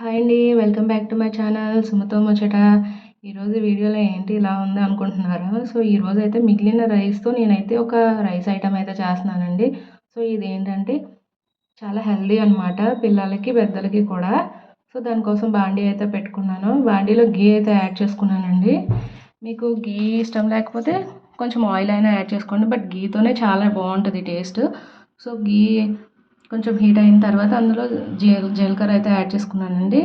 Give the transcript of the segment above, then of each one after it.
Hi అండి welcome back to my channel సుమతో ముచ్చట. ఈరోజు వీడియోలో ఏంటి ఇలా ఉంది అనుకుంటున్నారా? సో ఈరోజు అయితే మిగిలిన రైస్తో నేనైతే ఒక రైస్ ఐటమ్ అయితే చేస్తున్నానండి. సో ఇది ఏంటంటే చాలా హెల్దీ అనమాట పిల్లలకి పెద్దలకి కూడా. సో దానికోసం బాండీ అయితే పెట్టుకున్నాను. బాండీలో గీ అయితే యాడ్ చేసుకున్నానండి. మీకు గీ ఇష్టం లేకపోతే కొంచెం ఆయిల్ అయినా యాడ్ చేసుకోండి. బట్ గీతోనే చాలా బాగుంటుంది టేస్ట్ సో గీ కొంచెం హీట్ అయిన తర్వాత అందులో జీల జీలకర్ర అయితే యాడ్ చేసుకున్నానండి.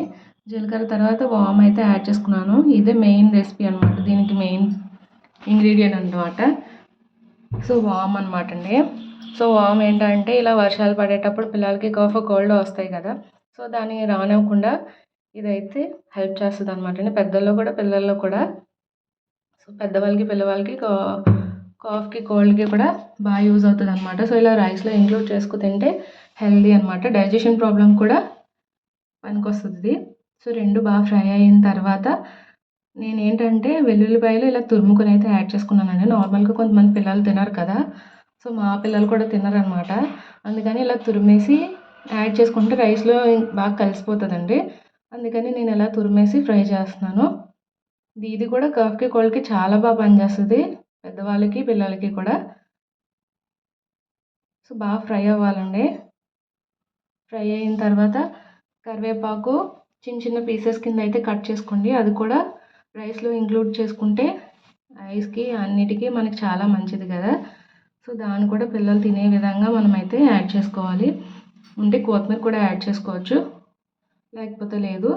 జీలకర్ర తర్వాత వామ్ అయితే యాడ్ చేసుకున్నాను. ఇదే మెయిన్ రెసిపీ అనమాట దీనికి మెయిన్ ఇంగ్రీడియంట్ అనమాట సో వామ్ అనమాట అండి సో వామ్ ఏంటంటే ఇలా వర్షాలు పడేటప్పుడు పిల్లలకి కాఫ్ కోల్డ్ వస్తాయి కదా. సో దాన్ని రానివ్వకుండా ఇదైతే హెల్ప్ చేస్తుంది అనమాట అండి పెద్దల్లో కూడా పిల్లల్లో కూడా. సో పెద్దవాళ్ళకి పిల్లవాళ్ళకి కా కాఫ్కి కోల్డ్కి కూడా బాగా యూజ్ అవుతుంది అనమాట సో ఇలా రైస్లో ఇంక్లూడ్ చేసుకు తింటే హెల్దీ అనమాట డైజెషన్ ప్రాబ్లం కూడా పనికొస్తుంది. సో రెండు బాగా ఫ్రై అయిన తర్వాత నేను ఏంటంటే వెల్లుల్లిపాయలు ఇలా తురుముకొని అయితే యాడ్ చేసుకున్నానండి. నార్మల్గా కొంతమంది పిల్లలు తినరు కదా. సో మా పిల్లలు కూడా తినరనమాట అందుకని ఇలా తురిమేసి యాడ్ చేసుకుంటే రైస్లో బాగా కలిసిపోతుందండి. అందుకని నేను ఇలా తురిమేసి ఫ్రై చేస్తున్నాను. ఇది కూడా కఫ్కి కోల్డ్కి చాలా బాగా పనిచేస్తుంది. పెద్దవాళ్ళకి పిల్లలకి కూడా. సో బాగా ఫ్రై అవ్వాలండి. ఫ్రై అయిన తర్వాత కరివేపాకు చిన్న చిన్న పీసెస్ కింద అయితే కట్ చేసుకోండి. అది కూడా రైస్లో ఇంక్లూడ్ చేసుకుంటే రైస్కి అన్నిటికీ మనకి చాలా మంచిది కదా. సో దాన్ని కూడా పిల్లలు తినే విధంగా మనమైతే యాడ్ చేసుకోవాలి. ఉంటే కొత్తిమీర కూడా యాడ్ చేసుకోవచ్చు. లేకపోతే లేదు.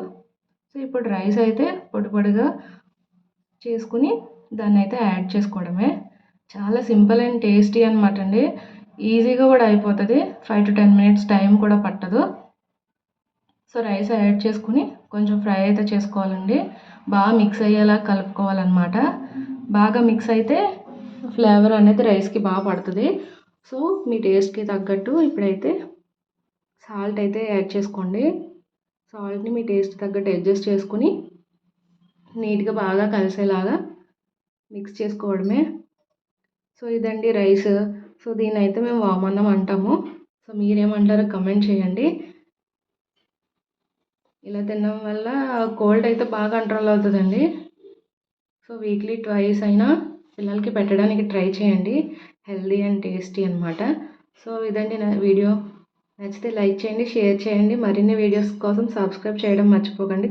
సో ఇప్పుడు రైస్ అయితే పొడి పొడిగా చేసుకుని దాన్ని అయితే యాడ్ చేసుకోవడమే. చాలా సింపుల్ అండ్ టేస్టీ అనమాట అండి. ఈజీగా కూడా అయిపోతుంది. Five to ten minutes time కూడా పట్టదు. సో రైస్ యాడ్ చేసుకుని కొంచెం ఫ్రై అయితే చేసుకోవాలండి. బాగా మిక్స్ అయ్యేలా కలుపుకోవాలన్నమాట. బాగా మిక్స్ అయితే ఫ్లేవర్ అనేది రైస్కి బాగా పడుతుంది. సో మీ టేస్ట్కి తగ్గట్టు ఇప్పుడైతే సాల్ట్ అయితే యాడ్ చేసుకోండి. సాల్ట్ని మీ టేస్ట్ తగ్గట్టు అడ్జస్ట్ చేసుకుని నీట్గా బాగా కలిసేలాగా మిక్స్ చేసుకోవడమే. సో ఇదండి రైస్. సో దీని అయితే మేము వామన్నం అంటాము. సో మీరేమంటారో కమెంట్ చేయండి. ఇలా తినడం వల్ల కోల్డ్ అయితే బాగా కంట్రోల్ అవుతుందండి. సో వీక్లీ ట్వైస్ అయినా పిల్లలకి పెట్టడానికి ట్రై చేయండి. హెల్దీ అండ్ టేస్టీ అనమాట సో ఇదండి నా వీడియో. నచ్చితే లైక్ చేయండి షేర్ చేయండి. మరిన్ని వీడియోస్ కోసం సబ్స్క్రైబ్ చేయడం మర్చిపోకండి.